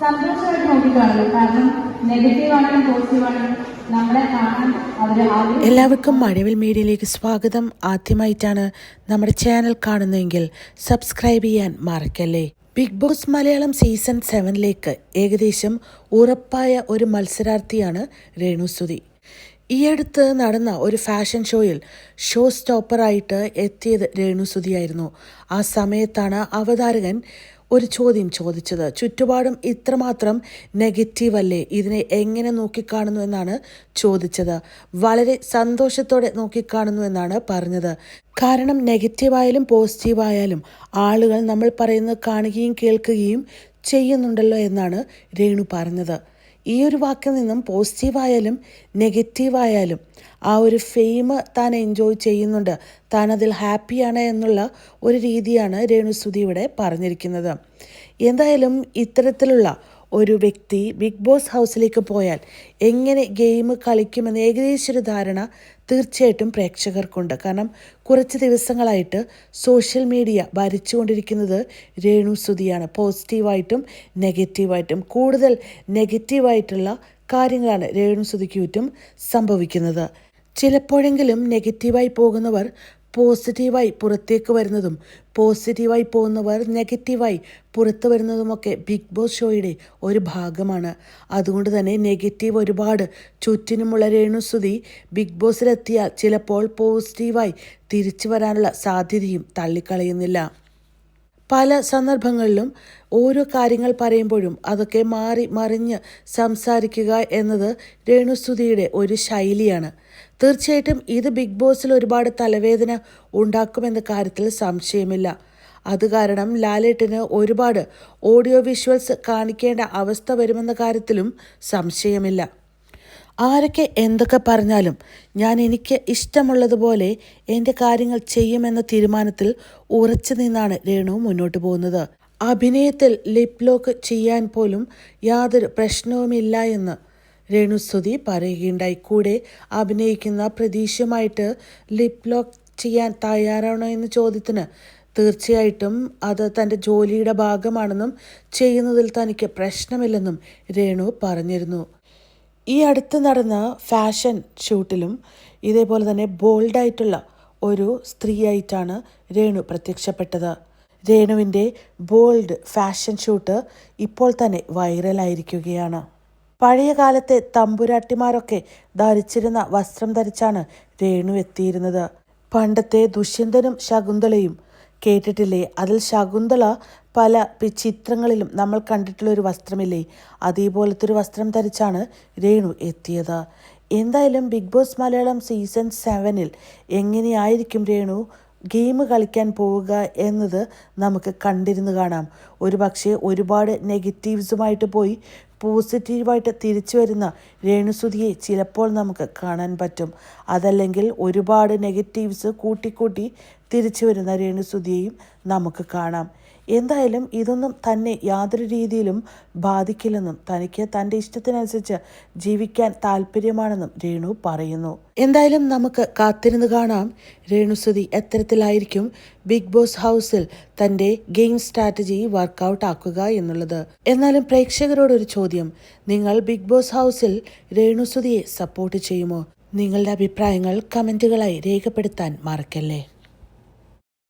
സന്തോഷമായിട്ട് നോക്കിക്കാണല്ലോ കാരണം നെഗറ്റീവ് ആണെങ്കിലും പോസിറ്റീവ് ആണെങ്കിലും എല്ലാവർക്കും മഴവിൽ മീഡിയയിലേക്ക് സ്വാഗതം. ആദ്യമായിട്ടാണ് നമ്മുടെ ചാനൽ കാണുന്നതെങ്കിൽ സബ്സ്ക്രൈബ് ചെയ്യാൻ മറക്കല്ലേ? ബിഗ് ബോസ് മലയാളം സീസൺ സെവനിലേക്ക് ഏകദേശം ഉറപ്പായ ഒരു മത്സരാർത്ഥിയാണ് രേണുസുതി ഈ അടുത്ത് നടന്ന ഒരു ഫാഷൻ ഷോയിൽ ഷോ സ്റ്റോപ്പറായിട്ട് എത്തിയത് രേണുസുതിയായിരുന്നു ആ സമയത്താണ് അവതാരകൻ ഒരു ചോദ്യം ചോദിച്ചത്. ചുറ്റുപാടും ഇത്രമാത്രം നെഗറ്റീവ് അല്ലേ? ഇതിനെ എങ്ങനെ നോക്കിക്കാണുന്നു എന്നാണ് ചോദിച്ചത്. വളരെ സന്തോഷത്തോടെ നോക്കിക്കാണുന്നു എന്നാണ് പറഞ്ഞത്. കാരണം നെഗറ്റീവായാലും പോസിറ്റീവായാലും ആളുകൾ നമ്മൾ പറയുന്നത് കാണുകയും കേൾക്കുകയും ചെയ്യുന്നുണ്ടല്ലോ എന്നാണ് രേണു പറഞ്ഞത്. ഈ ഒരു വാക്കിൽ നിന്നും പോസിറ്റീവായാലും നെഗറ്റീവായാലും ആ ഒരു ഫെയിം താൻ എൻജോയ് ചെയ്യുന്നുണ്ട്. താൻ അതിൽ ഹാപ്പിയാണ് എന്നുള്ള ഒരു രീതിയാണ് രേണുസുതി ഇവിടെ പറഞ്ഞിരിക്കുന്നത്. എന്തായാലും ഇത്തരത്തിലുള്ള ഒരു വ്യക്തി ബിഗ് ബോസ് ഹൗസിലേക്ക് പോയാൽ എങ്ങനെ ഗെയിം കളിക്കുമെന്ന് ഏകദേശം ഒരു ധാരണ തീർച്ചയായിട്ടും പ്രേക്ഷകർക്കുണ്ട്. കാരണം കുറച്ച് ദിവസങ്ങളായിട്ട് സോഷ്യൽ മീഡിയ ഭരിച്ചുകൊണ്ടിരിക്കുന്നത് രേണു സുതിയാണ് പോസിറ്റീവായിട്ടും നെഗറ്റീവായിട്ടും കൂടുതൽ നെഗറ്റീവായിട്ടുള്ള കാര്യങ്ങളാണ് രേണു സുതിക്ക് ചുറ്റും സംഭവിക്കുന്നത്. ചിലപ്പോഴെങ്കിലും നെഗറ്റീവായി പോകുന്നവർ പോസിറ്റീവായി പുറത്തേക്ക് വരുന്നതും പോസിറ്റീവായി പോകുന്നവർ നെഗറ്റീവായി പുറത്തു വരുന്നതുമൊക്കെ ബിഗ് ബോസ് ഷോയുടെ ഒരു ഭാഗമാണ്. അതുകൊണ്ട് തന്നെ നെഗറ്റീവ് ഒരുപാട്. ചുറ്റിനുമുള്ള രേണുസുതി ബിഗ് ബോസിലെത്തിയാൽ ചിലപ്പോൾ പോസിറ്റീവായി തിരിച്ചു വരാനുള്ള സാധ്യതയും തള്ളിക്കളയുന്നില്ല. പല സന്ദർഭങ്ങളിലും ഓരോ കാര്യങ്ങൾ പറയുമ്പോഴും അതൊക്കെ മാറി മറിഞ്ഞ് സംസാരിക്കുക എന്നത് രേണുസ്തുതിയുടെ ഒരു ശൈലിയാണ്. തീർച്ചയായിട്ടും ഇത് ബിഗ് ബോസിൽ ഒരുപാട് തലവേദന ഉണ്ടാക്കുമെന്ന കാര്യത്തിൽ സംശയമില്ല. അത് കാരണം ലാലേട്ടിന് ഒരുപാട് ഓഡിയോ വിഷ്വൽസ് കാണിക്കേണ്ട അവസ്ഥ വരുമെന്ന കാര്യത്തിലും സംശയമില്ല. ആരൊക്കെ എന്തൊക്കെ പറഞ്ഞാലും ഞാൻ എനിക്ക് ഇഷ്ടമുള്ളതുപോലെ എന്റെ കാര്യങ്ങൾ ചെയ്യുമെന്ന തീരുമാനത്തിൽ ഉറച്ചു നിന്നാണ് രേണു മുന്നോട്ട് പോകുന്നത്. അഭിനയത്തിൽ ലിപ് ലോക്ക് ചെയ്യാൻ പോലും യാതൊരു പ്രശ്നവുമില്ല എന്ന് രേണു രേണുസ്തുതി പറയുകയുണ്ടായി. കൂടെ അഭിനയിക്കുന്ന പ്രതീക്ഷയുമായിട്ട് ലിപ് ലോക്ക് ചെയ്യാൻ തയ്യാറാണോ എന്ന ചോദ്യത്തിന് തീർച്ചയായിട്ടും അത് തന്റെ ജോലിയുടെ ഭാഗമാണെന്നും ചെയ്യുന്നതിൽ തനിക്ക് പ്രശ്നമില്ലെന്നും രേണു പറഞ്ഞിരുന്നു. ഈ അടുത്ത് നടന്ന ഫാഷൻ ഷൂട്ടിലും ഇതേപോലെ തന്നെ ബോൾഡായിട്ടുള്ള ഒരു സ്ത്രീയായിട്ടാണ് രേണു പ്രത്യക്ഷപ്പെട്ടത്. രേണുവിന്റെ ബോൾഡ് ഫാഷൻ ഷൂട്ട് ഇപ്പോൾ തന്നെ വൈറലായിരിക്കുകയാണ്. പഴയ കാലത്തെ തമ്പുരാട്ടിമാരൊക്കെ ധരിച്ചിരുന്ന വസ്ത്രം ധരിച്ചാണ് രേണു എത്തിയിരുന്നത്. പണ്ടത്തെ ദുഷ്യന്തനും ശകുന്തളയും കേട്ടിട്ടില്ലേ? അതിൽ ശകുന്തള പല ചിത്രങ്ങളിലും നമ്മൾ കണ്ടിട്ടുള്ള ഒരു വസ്ത്രമില്ലേ? അതേപോലത്തെ ഒരു വസ്ത്രം ധരിച്ചാണ് രേണു എത്തിയത്. എന്തായാലും ബിഗ് ബോസ് മലയാളം സീസൺ സെവനിൽ എങ്ങനെയായിരിക്കും രേണു ഗെയിം കളിക്കാൻ പോവുക എന്നത് നമുക്ക് കണ്ടിരുന്നു കാണാം. ഒരു പക്ഷേ ഒരുപാട് നെഗറ്റീവ്സുമായിട്ട് പോയി പോസിറ്റീവായിട്ട് തിരിച്ചു വരുന്ന രേണുസുതിയെ ചിലപ്പോൾ നമുക്ക് കാണാൻ പറ്റും. അതല്ലെങ്കിൽ ഒരുപാട് നെഗറ്റീവ്സ് കൂട്ടിക്കൂട്ടി തിരിച്ചു വരുന്ന രേണുസുതിയെയും നമുക്ക് കാണാം. എന്തായാലും ഇതൊന്നും തന്നെ യാതൊരു രീതിയിലും ബാധിക്കില്ലെന്നും തനിക്ക് തന്റെ ഇഷ്ടത്തിനനുസരിച്ച് ജീവിക്കാൻ താല്പര്യമാണെന്നും രേണു പറയുന്നു. എന്തായാലും നമുക്ക് കാത്തിരുന്ന് കാണാം രേണുസുതി എത്തരത്തിലായിരിക്കും ബിഗ് ബോസ് ഹൗസിൽ തന്റെ ഗെയിം സ്ട്രാറ്റജി വർക്കൗട്ട് ആക്കുക എന്നുള്ളത്. എന്നാലും പ്രേക്ഷകരോടൊരു ചോദ്യം നിങ്ങൾ ബിഗ് ബോസ് ഹൗസിൽ രേണുസുതിയെ സപ്പോർട്ട് ചെയ്യുമോ? നിങ്ങളുടെ അഭിപ്രായങ്ങൾ കമന്റുകളായി രേഖപ്പെടുത്താൻ മറക്കല്ലേ?